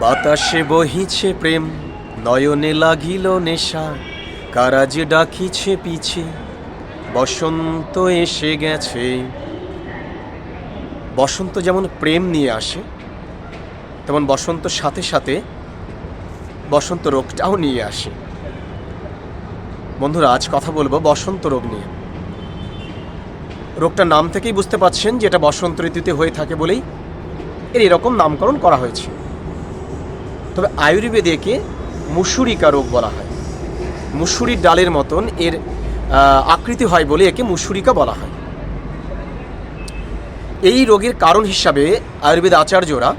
বাতাসে বহিছে প্রেম, নয়নে লাগিল নেশা, কারা যে ডাকিছে পিছে, বসন্ত এসে গেছে। বসন্ত যেমন প্রেম নিয়ে আসে, তেমন বসন্ত সাথে সাথে বসন্ত রোগটাও নিয়ে আসে। বন্ধুরা, আজ কথা বলব বসন্ত রোগ নিয়ে। রোগটার নাম থেকেই বুঝতে পারছেন যে এটা বসন্ত ঋতুতে হয়ে থাকে বলেই এর এরকম নামকরণ করা হয়েছে। তবে আয়ুর্বেদে একে মুসুরিকা রোগ বলা হয়। মুসুরির ডালের মতন এর আকৃতি হয় বলে একে মুসুরিকা বলা হয়। এই রোগের কারণ হিসাবে আয়ুর্বেদ আচার্যরা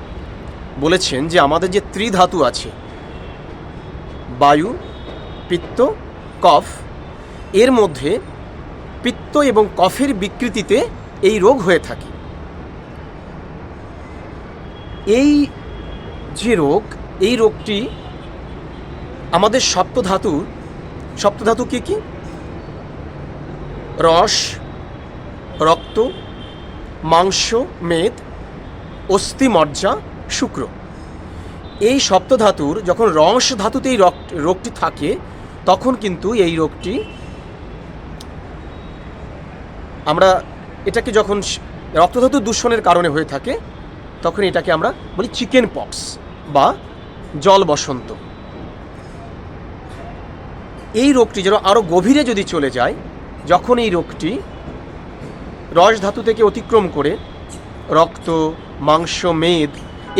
বলেছেন যে আমাদের যে ত্রিধাতু আছে, বায়ু, পিত্ত, কফ, এর মধ্যে পিত্ত এবং কফের বিকৃতিতে এই রোগ হয়ে থাকে। এই যে রোগ এই রোগটি আমাদের সপ্তধাতু সপ্তধাতু কি কি? রস, রক্ত, মাংস, মেদ, অস্থি, মজ্জা, শুক্র। এই সপ্তধাতুর যখন রস ধাতুতে এই রোগটি থাকে, তখন কিন্তু এই রোগটি আমরা এটাকে যখন রক্তধাতু দূষণের কারণে হয়ে থাকে, তখন এটাকে আমরা বলি চিকেন পক্স বা জল বসন্ত। এই রোগটি যেন আরও গভীরে যদি চলে যায়, যখন এই রোগটি রস ধাতু থেকে অতিক্রম করে, রক্ত, মাংস, মেদ,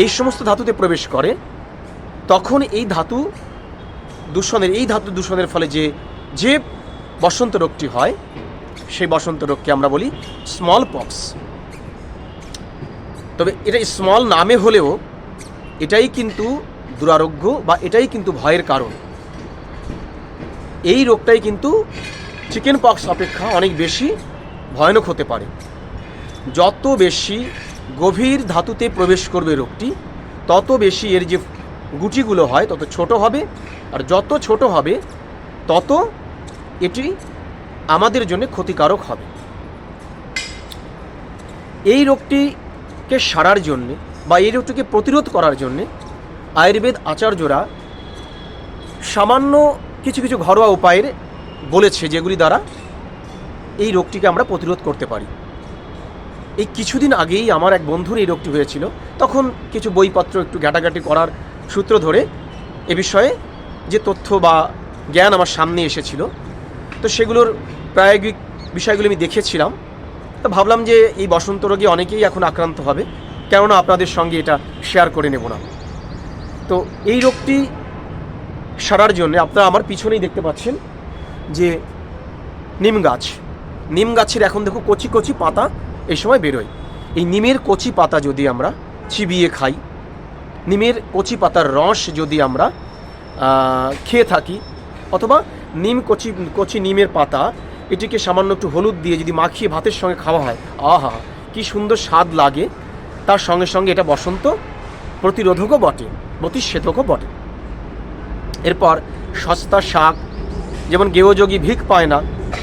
এই সমস্ত ধাতুতে প্রবেশ করে, তখন এই ধাতু দূষণের, এই ধাতু দূষণের ফলে যে যে বসন্ত রোগটি হয়, সেই বসন্ত রোগকে আমরা বলি স্মল পক্স তবে এটা স্মল নামে হলেও, এটাই কিন্তু দুরারোগ্য বা এটাই কিন্তু ভয়ের কারণ। এই রোগটাই কিন্তু চিকেন পক্স অপেক্ষা অনেক বেশি ভয়ানক হতে পারে। যত বেশি গভীর ধাতুতে প্রবেশ করবে রোগটি, তত বেশি এর যে গুটিগুলো হয়, তত ছোট হবে। আর যত ছোট হবে, তত এটি আমাদের জন্য ক্ষতিকারক হবে। এই রোগটিকে সারার জন্যে বা এই রোগটিকে প্রতিরোধ করার জন্যে আয়ুর্বেদ আচার্যরা সামান্য কিছু কিছু ঘরোয়া উপায়ের বলেছে যেগুলি দ্বারা এই রোগটিকে আমরা প্রতিরোধ করতে পারি। এই কিছুদিন আগেই আমার এক বন্ধুর এই রোগটি হয়েছিল। তখন কিছু বইপত্র একটু ঘাটাঘাটি করার সূত্র ধরে এ বিষয়ে যে তথ্য বা জ্ঞান আমার সামনে এসেছিল, তো সেগুলোর প্রায়োগিক বিষয়গুলো আমি দেখেছিলাম। তো ভাবলাম যে এই বসন্ত রোগে অনেকেই এখন আক্রান্ত হবে, কেননা আপনাদের সঙ্গে এটা শেয়ার করে নেব না। তো এই রোগটি সারার জন্য আপনারা আমার পিছনেই দেখতে পাচ্ছেন যে নিম গাছ। নিম গাছের এখন দেখো কচি কচি পাতা এই সময় বেরোয়। এই নিমের কচি পাতা যদি আমরা চিবিয়ে খাই, নিমের কচি পাতার রস যদি আমরা খেয়ে থাকি, অথবা নিম কচি কচি নিমের পাতা, এটিকে সামান্য একটু হলুদ দিয়ে যদি মাখিয়ে ভাতের সঙ্গে খাওয়া হয়, আহা, কি সুন্দর স্বাদ লাগে। তার সঙ্গে সঙ্গে এটা বসন্ত প্রতিরোধকও বটে। প্রতিষেধকও বটে। এরপর সস্তা শাক, যেমন গেহযোগী ভিক পায় না,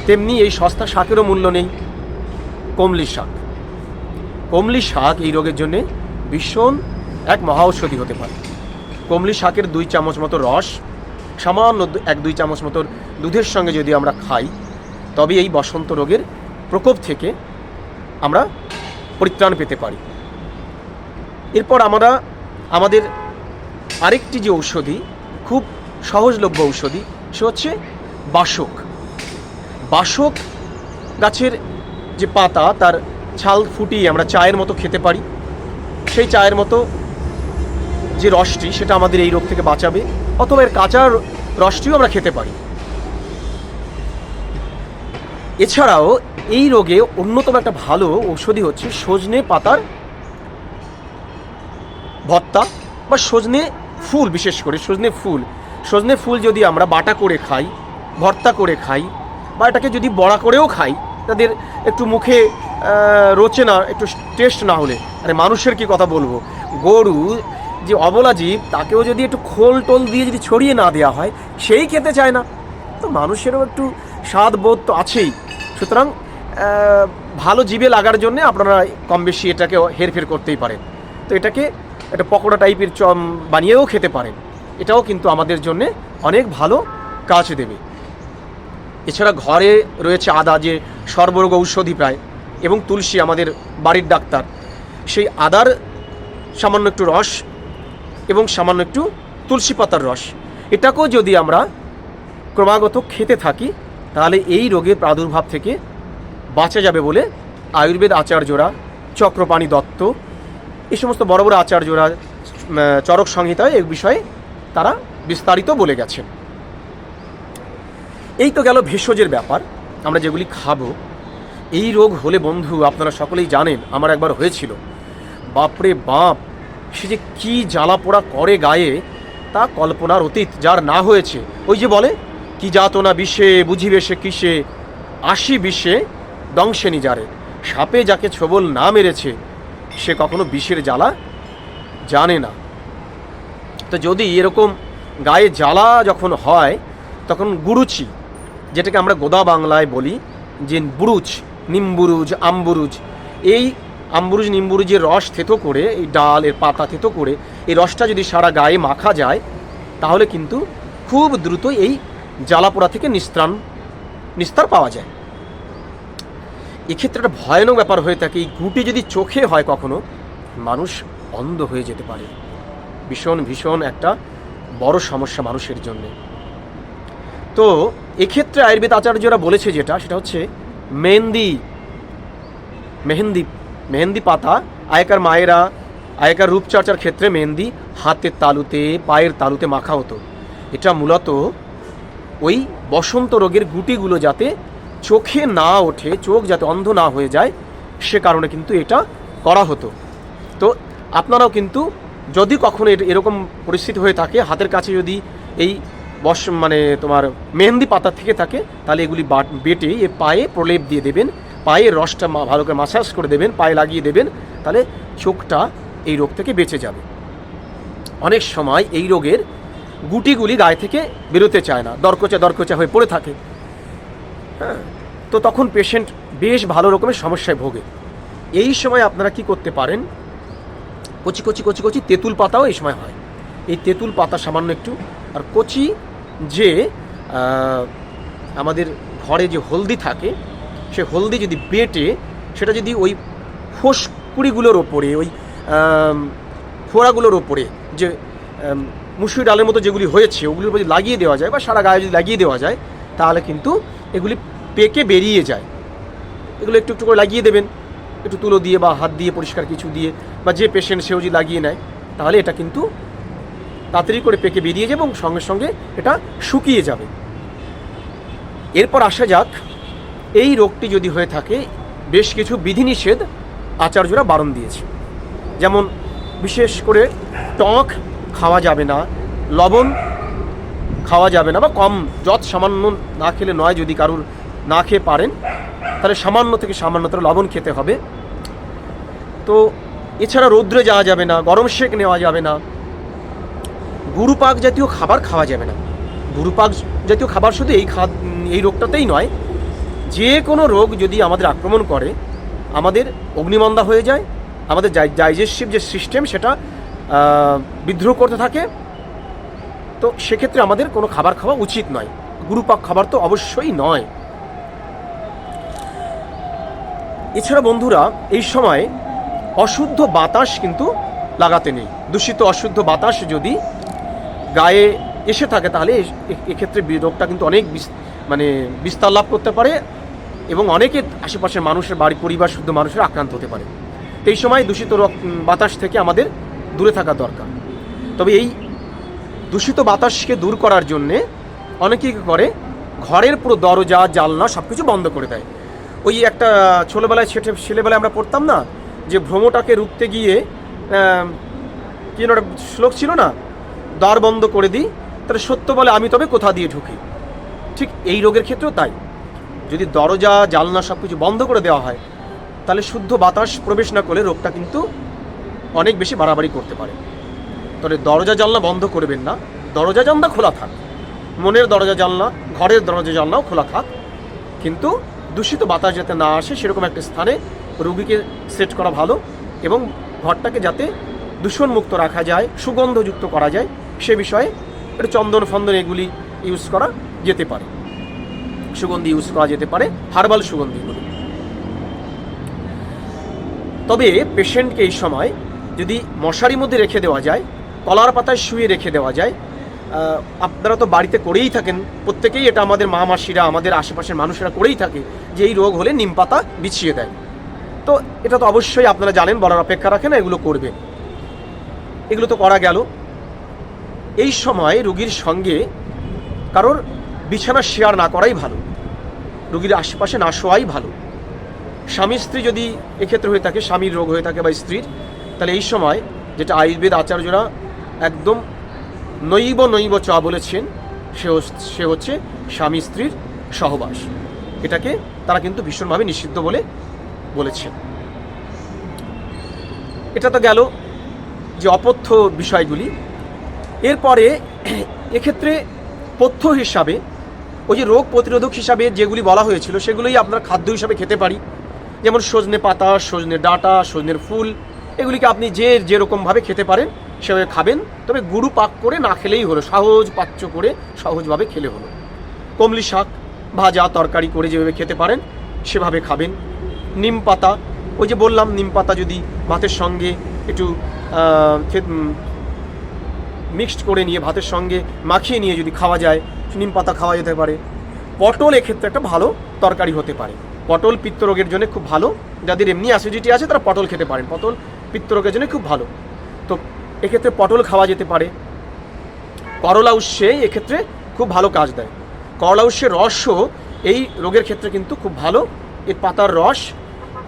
তেমনি এই সস্তা শাকেরও মূল্য নেই, কমলি শাক। কমলি শাক এই রোগের জন্যে ভীষণ এক মহা ঔষধি হতে পারে। কমলি শাকের দুই চামচ মতো রস, সামান্য এক দুই চামচ মতো দুধের সঙ্গে যদি আমরা খাই তবে এই বসন্ত রোগের প্রকোপ থেকে আমরা পরিত্রাণ পেতে পারি। এরপর আমরা আমাদের আরেকটি যে ঔষধি, খুব সহজলভ্য ঔষধি, সে হচ্ছে বাসক। বাসক গাছের যে পাতা, তার ছাল ফুটিয়ে আমরা চায়ের মতো খেতে পারি। সেই চায়ের মতো যে রসটি, সেটা আমাদের এই রোগ থেকে বাঁচাবে, অথবা এর কাঁচা রসটিও আমরা খেতে পারি। এছাড়াও এই রোগে অন্যতম একটা ভালো ঔষধি হচ্ছে সজনে পাতার ভর্তা বা সজনে ফুল, বিশেষ করে সজনে ফুল। সজনে ফুল যদি আমরা বাটা করে খাই, ভর্তা করে খাই, বা এটাকে যদি বড়া করেও খাই, তাদের একটু মুখে রোচে না, একটু টেস্ট না হলে, আরে মানুষের কি কথা বলব? গরু যে অবলা জীব, তাকেও যদি একটু খোল টোল দিয়ে যদি ছড়িয়ে না দেওয়া হয়, সেই খেতে চায় না। তো মানুষেরও একটু স্বাদ বোধ তো আছেই। সুতরাং ভালো জীবে লাগার জন্য আপনারা কম বেশি এটাকে হেরফের করতেই পারেন। তো এটাকে একটা পকোড়া টাইপের চম বানিয়েও খেতে পারেন। এটাও কিন্তু আমাদের জন্যে অনেক ভালো কাজ দেবে। এছাড়া ঘরে রয়েছে আদা যে সর্বরোগ ঔষধি প্রায় এবং তুলসী আমাদের বাড়ির ডাক্তার। সেই আদার সামান্য একটু রস এবং সামান্য একটু তুলসী পাতার রস। এটাকেও যদি আমরা ক্রমাগত খেতে থাকি, তাহলে এই রোগের প্রাদুর্ভাব থেকে বাঁচা যাবে বলে আয়ুর্বেদ আচার্যরা চক্রপাণি দত্ত এই সমস্ত বড় বড় আচার্যরা চরক সংহিতায় এই বিষয়ে তারা বিস্তারিত বলে গেছেন। এই তো গেল ভেষজের ব্যাপার, আমরা যেগুলি খাব। এই রোগ হলে বন্ধু, আপনারা সকলেই জানেন, আমার একবার হয়েছিল। বাপরে বাপ, সে যে কী জ্বালা পোড়া করে গায়ে, তা কল্পনার অতীত, যার না হয়েছে। ওই যে বলে, কি যাতনা বিষে, বুঝিবে সে কিসে আশি বিষে দংশে যারে সাপে যাকে ছবল না মেরেছে সে কখনো বিষের জ্বালা জানে না। তো যদি এরকম গায়ে জ্বালা যখন হয়, তখন গুরুচি, যেটাকে আমরা গোদা বাংলায় বলি, যে বুরুজ, নিম্বুরুজ, আমবুরুজ, এই আমবুরুজ, নিম্বুরুজের রস থেতো করে, এই ডাল, এর পাতা থেতো করে, এই রসটা যদি সারা গায়ে মাখা যায়, তাহলে কিন্তু খুব দ্রুত এই জ্বালাপোড়া থেকে নিস্ত্রাণ, নিস্তার পাওয়া যায়। এক্ষেত্রে একটা ভয়ানক ব্যাপার হয়ে থাকে। এই গুটি যদি চোখে হয় কখনো, মানুষ অন্ধ হয়ে যেতে পারে। ভীষণ ভীষণ একটা বড় সমস্যা মানুষের জন্যে। তো এক্ষেত্রে আয়ুর্বেদ আচার্যরা বলেছে যেটা, সেটা হচ্ছে মেহেন্দি মেহেন্দি মেহেন্দি পাতা, আগেকার মায়েরা, আগেকার রূপচর্চার ক্ষেত্রে মেহেন্দি হাতের তালুতে, পায়ের তালুতে মাখা হতো। এটা মূলত ওই বসন্ত রোগের গুটিগুলো যাতে চোখে না ওঠে, চোখ যাতে অন্ধ না হয়ে যায়, সে কারণে কিন্তু এটা করা হতো। তো আপনারাও কিন্তু যদি কখনো এর- এরকম পরিস্থিতি হয়ে থাকে, হাতের কাছে যদি এই বস মানে তোমার মেহেন্দি পাতা থেকে থাকে, তাহলে এগুলি বেটে এ পায়ে প্রলেপ দিয়ে দেবেন পায়ের রসটা ভালো করে মাসাজ করে দেবেন, পায়ে লাগিয়ে দেবেন, তাহলে চোখটা এই রোগ থেকে বেঁচে যাবে। অনেক সময় এই রোগের গুটিগুলি গায়ে থেকে বেরোতে চায় না, দরকচা দরকচা হয়ে পড়ে থাকে। হ্যাঁ। তো তখন পেশেন্ট বেশ ভালো রকমের সমস্যায় ভোগে। এই সময় আপনারা কি করতে পারেন? কচি কচি কচি কচি তেঁতুল পাতাও এই সময় হয়। এই তেঁতুল পাতা সামান্য একটু, আর কচি যে আমাদের ঘরে যে হলদি থাকে, সে হলদি যদি বেটে, সেটা যদি ওই ফোসকুড়িগুলোর ওপরে, ওই ফোড়াগুলোর ওপরে, যে মুসুরি ডালের মতো যেগুলি হয়েছে, ওগুলির উপর যদি লাগিয়ে দেওয়া যায় বা সারা গায়ে যদি লাগিয়ে দেওয়া যায়, তাহলে কিন্তু এগুলি পেকে বেরিয়ে যায়। এগুলো একটু একটু করে লাগিয়ে দেবেন। একটু তুলো দিয়ে বা হাত দিয়ে পরিষ্কার কিছু দিয়ে বা যে পেশেন্ট সেও যদি লাগিয়ে নেয়, তাহলে এটা কিন্তু তাড়াতাড়ি করে পেকে বেরিয়ে যাবে এবং সঙ্গে সঙ্গে এটা শুকিয়ে যাবে। এরপর আসা যাক, এই রোগটি যদি হয়ে থাকে, বেশ কিছু বিধিনিষেধ আচার্যরা বারণ দিয়েছে। যেমন বিশেষ করে টক খাওয়া যাবে না, লবণ খাওয়া যাবে না বা কম, যত সামান্য না খেলে নয় যদি কারুর না খেয়ে পারেন, তাহলে সামান্য থেকে সামান্যতর লবণ খেতে হবে। তো এছাড়া রৌদ্রে যাওয়া যাবে না, গরম শেক নেওয়া যাবে না। গুরুপাক জাতীয় খাবার খাওয়া যাবে না। গুরুপাক জাতীয় খাবার শুধু এই খা এই রোগটাতেই নয়, যে কোনো রোগ যদি আমাদের আক্রমণ করে, আমাদের অগ্নিমন্দা হয়ে যায়, আমাদের ডাইজেস্টিভ যে সিস্টেম সেটা বিদ্রোহ করতে থাকে, তো সেক্ষেত্রে আমাদের কোনো খাবার খাওয়া উচিত নয়। গুরুপাক খাবার তো অবশ্যই নয়। এছাড়া বন্ধুরা, এই সময় অশুদ্ধ বাতাস কিন্তু লাগাতে নেই। দূষিত অশুদ্ধ বাতাস যদি গায়ে এসে থাকে, তাহলে এক্ষেত্রে রোগটা কিন্তু অনেক মানে বিস্তার লাভ করতে পারে এবং অনেকে আশেপাশের মানুষের বাড়ি, পরিবার শুদ্ধ মানুষের আক্রান্ত হতে পারে। এই সময় দূষিত বাতাস থেকে আমাদের দূরে থাকা দরকার। তবে এই দূষিত বাতাসকে দূর করার জন্যে অনেকেই করে? ঘরের পুরো দরজা, জানলা সব কিছু বন্ধ করে দেয়। ওই একটা ছোটোবেলায় ছেলে ছেলেবেলায় আমরা পড়তাম না, যে ভ্রমটাকে রুখতে গিয়ে কি একটা শ্লোক ছিল না? দ্বার বন্ধ করে দিই, তাহলে সত্য বলে আমি তবে কোথা দিয়ে ঢুকি? ঠিক এই রোগের ক্ষেত্রেও তাই। যদি দরজা, জানলা সব কিছু বন্ধ করে দেওয়া হয়, তাহলে শুদ্ধ বাতাস প্রবেশ না করলে রোগটা কিন্তু অনেক বেশি বাড়াবাড়ি করতে পারে। তবে দরজা, জানলা বন্ধ করবেন না, দরজা, জানলা খোলা থাক। মনের দরজা, জানলা, ঘরের দরজা, জানলাও খোলা থাক। কিন্তু দূষিত বাতাস যাতে না আসে, সেরকম একটা স্থানে রুগীকে সেট করা ভালো এবং ঘরটাকে যাতে দূষণমুক্ত রাখা যায়, সুগন্ধযুক্ত করা যায়, সে বিষয়ে একটু চন্দন ফন্দন এগুলি ইউজ করা যেতে পারে। সুগন্ধি ইউজ করা যেতে পারে হার্বাল সুগন্ধিগুলি তবে পেশেন্টকে এই সময় যদি মশারির মধ্যে রেখে দেওয়া যায়, কলার পাতায় শুয়ে রেখে দেওয়া যায় আপনারা তো বাড়িতে করেই থাকেন। প্রত্যেকেই এটা আমাদের মা মাসিরা আমাদের আশেপাশের মানুষেরা করেই থাকে যে এই রোগ হলে নিম পাতা বিছিয়ে দেয়। তো এটা তো অবশ্যই আপনারা জানেন, বলার অপেক্ষা রাখেন না, এগুলো করবে এগুলো তো করা গেল। এই সময় রুগীর সঙ্গে কারোর বিছানা শেয়ার না করাই ভালো। রুগীর আশেপাশে না শোয়াই ভালো। স্বামী, স্ত্রী যদি এক্ষেত্রে হয়ে থাকে, স্বামীর রোগ হয়ে থাকে বা স্ত্রীর, তাহলে এই সময় যেটা আয়ুর্বেদ আচার্যরা একদম নৈব নৈব চ বলেছেন, সে সে হচ্ছে স্বামী স্ত্রীর সহবাস। এটাকে তারা কিন্তু ভীষণভাবে নিষিদ্ধ বলে বলেছেন। এটা তো গেল যে অপথ্য বিষয়গুলি। এরপরে এক্ষেত্রে পথ্য হিসাবে, ওই যে রোগ প্রতিরোধক হিসাবে যেগুলি বলা হয়েছিল, সেগুলোই আপনার খাদ্য হিসাবে খেতে পারি। যেমন সজনে পাতা, সজনে ডাঁটা, সজনের ফুল, এগুলিকে আপনি যে যেরকমভাবে খেতে পারেন সেভাবে খাবেন, তবে গুরু পাক করে না খেলেই হলো। সহজ পাচ্য করে সহজভাবে খেলে হলো। কমলি শাক, ভাজা, তরকারি করে যেভাবে খেতে পারেন, সেভাবে খাবেন। নিম পাতা, ওই যে বললাম, নিম পাতা যদি ভাতের সঙ্গে একটু মিক্সড করে নিয়ে ভাতের সঙ্গে মাখিয়ে নিয়ে যদি খাওয়া যায়, নিম পাতা খাওয়া যেতে পারে। পটল এক্ষেত্রে একটা ভালো তরকারি হতে পারে। পটল পিত্তরোগের জন্য খুব ভালো। যাদের এমনি অ্যাসিডিটি আছে তারা পটল খেতে পারেন। পটল পিত্তরোগের জন্য খুব ভালো। তো এক্ষেত্রে পটল খাওয়া যেতে পারে। করলা উৎসে এক্ষেত্রে খুব ভালো কাজ দেয়। করলা উৎসের রসও এই রোগের ক্ষেত্রে কিন্তু খুব ভালো। এর পাতার রস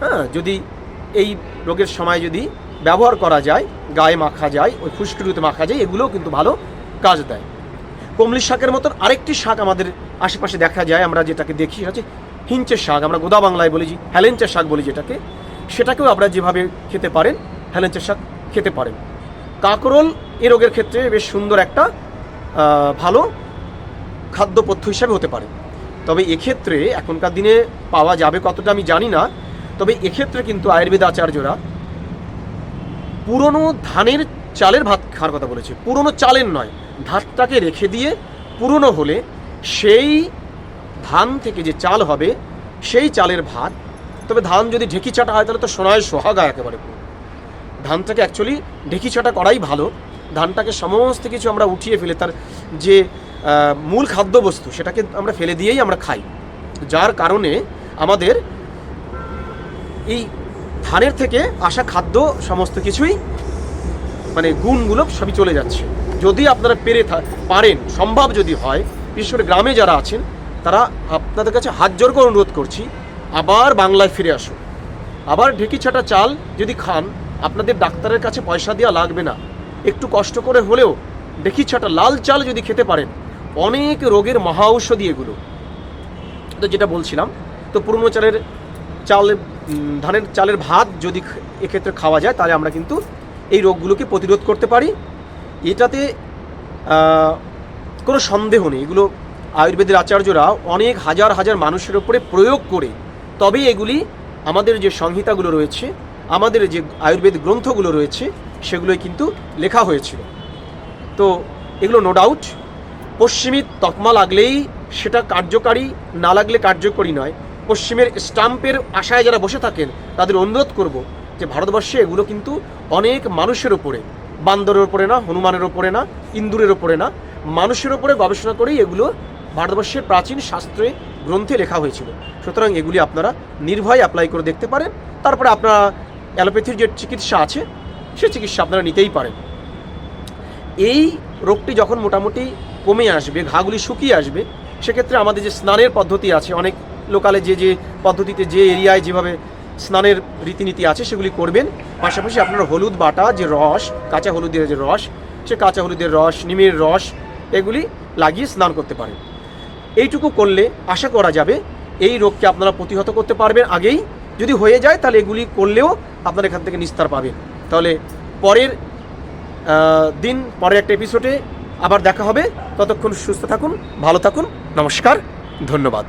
হ্যাঁ যদি এই রোগের সময় যদি ব্যবহার করা যায়, গায়ে মাখা যায়, ওই ফুসকুড়িতে মাখা যায়, এগুলোও কিন্তু ভালো কাজ দেয়। কমলি শাকের মতন আরেকটি শাক আমাদের আশেপাশে দেখা যায়, আমরা যেটাকে দেখি হচ্ছে হিঞ্চের শাক। আমরা গোদা বাংলায় বলি যে হেলেঞ্চের শাক বলি যেটাকে। সেটাকেও আপনারা যেভাবে খেতে পারেন, হেলেঞ্চের শাক খেতে পারেন। কাকরোল এ রোগের ক্ষেত্রে বেশ সুন্দর একটা ভালো খাদ্যপথ্য হিসাবে হতে পারে তবে এক্ষেত্রে এখনকার দিনে পাওয়া যাবে কতটা আমি জানি না, তবে এক্ষেত্রে কিন্তু আয়ুর্বেদ আচার্যরা পুরনো ধানের চালের ভাত খাওয়ার কথা বলেছে পুরনো চালের নয়, ভাতটাকে রেখে দিয়ে পুরনো হলে সেই ধান থেকে যে চাল হবে, সেই চালের ভাত, তবে ধান যদি ঢেকি চাটা হয় তাহলে তো সোনায় সোহাগা একেবারে। ধানটাকে অ্যাকচুয়ালি ঢেকি ছাটা করাই ভালো। ধানটাকে সমস্ত কিছু আমরা উঠিয়ে ফেলে, তার যে মূল খাদ্যবস্তু সেটাকে আমরা ফেলে দিয়েই আমরা খাই। যার কারণে আমাদের এই ধানের থেকে আসা খাদ্য সমস্ত কিছুই মানে গুণগুলো সবই চলে যাচ্ছে। যদি আপনারা পেরে পারেন, সম্ভব যদি হয়, বিশেষ করে গ্রামে যারা আছেন, তারা আপনাদের কাছে হাত জোর করে অনুরোধ করছি, আবার বাংলায় ফিরে আসুন। আবার ঢেকি ছাটা চাল যদি খান আপনাদের ডাক্তারের কাছে পয়সা দেওয়া লাগবে না। একটু কষ্ট করে হলেও দেখি ছাটা লাল চাল যদি খেতে পারেন। অনেক রোগের মহা ঔষধি এগুলো। তো যেটা বলছিলাম, তো পুরনো চালের চাল ধানের চালের ভাত যদি এক্ষেত্রে খাওয়া যায়, তাহলে আমরা কিন্তু এই রোগগুলোকে প্রতিরোধ করতে পারি। এটাতে কোনো সন্দেহ নেই। এগুলো আয়ুর্বেদের আচার্যরা অনেক হাজার হাজার মানুষের উপরে প্রয়োগ করে তবে এগুলি আমাদের যে সংহিতাগুলো রয়েছে আমাদের যে আয়ুর্বেদ গ্রন্থগুলো রয়েছে, সেগুলোই কিন্তু লেখা হয়েছিল। তো এগুলো নো ডাউট পশ্চিমী তকমা লাগলেই সেটা কার্যকারী, না লাগলে কার্যকরী নয়। পশ্চিমের স্টাম্পের আশায় যারা বসে থাকেন, তাদের অনুরোধ করব যে ভারতবর্ষে এগুলো কিন্তু অনেক মানুষের ওপরে, বান্দরের ওপরে না, হনুমানের ওপরে না, ইন্দুরের ওপরে না, মানুষের ওপরে গবেষণা করেই এগুলো ভারতবর্ষের প্রাচীন শাস্ত্রে, গ্রন্থে লেখা হয়েছিল। সুতরাং এগুলি আপনারা নির্ভয়ে অ্যাপ্লাই করে দেখতে পারেন। তারপরে আপনারা অ্যালোপ্যাথির যে চিকিৎসা আছে, সে চিকিৎসা আপনারা নিতেই পারেন। এই রোগটি যখন মোটামুটি কমে আসবে, ঘাগুলি শুকিয়ে আসবে, সেক্ষেত্রে আমাদের যে স্নানের পদ্ধতি আছে, অনেক লোকালে যে যে পদ্ধতিতে যে এরিয়ায় যেভাবে স্নানের রীতিনীতি আছে, সেগুলি করবেন। পাশাপাশি আপনারা হলুদ বাটা, যে রস, কাঁচা হলুদের যে রস, সে কাঁচা হলুদের রস, নিমের রস, এগুলি লাগিয়ে স্নান করতে পারেন। এইটুকু করলে আশা করা যাবে, এই রোগকে আপনারা প্রতিহত করতে পারবেন। আগেই যদি হয়ে যায়, তাহলে এগুলি করলেও আপনার এখান থেকে নিস্তার পাবেন। তাহলে পরের দিন, পরের একটা এপিসোডে আবার দেখা হবে। ততক্ষণ সুস্থ থাকুন, ভালো থাকুন, নমস্কার, ধন্যবাদ।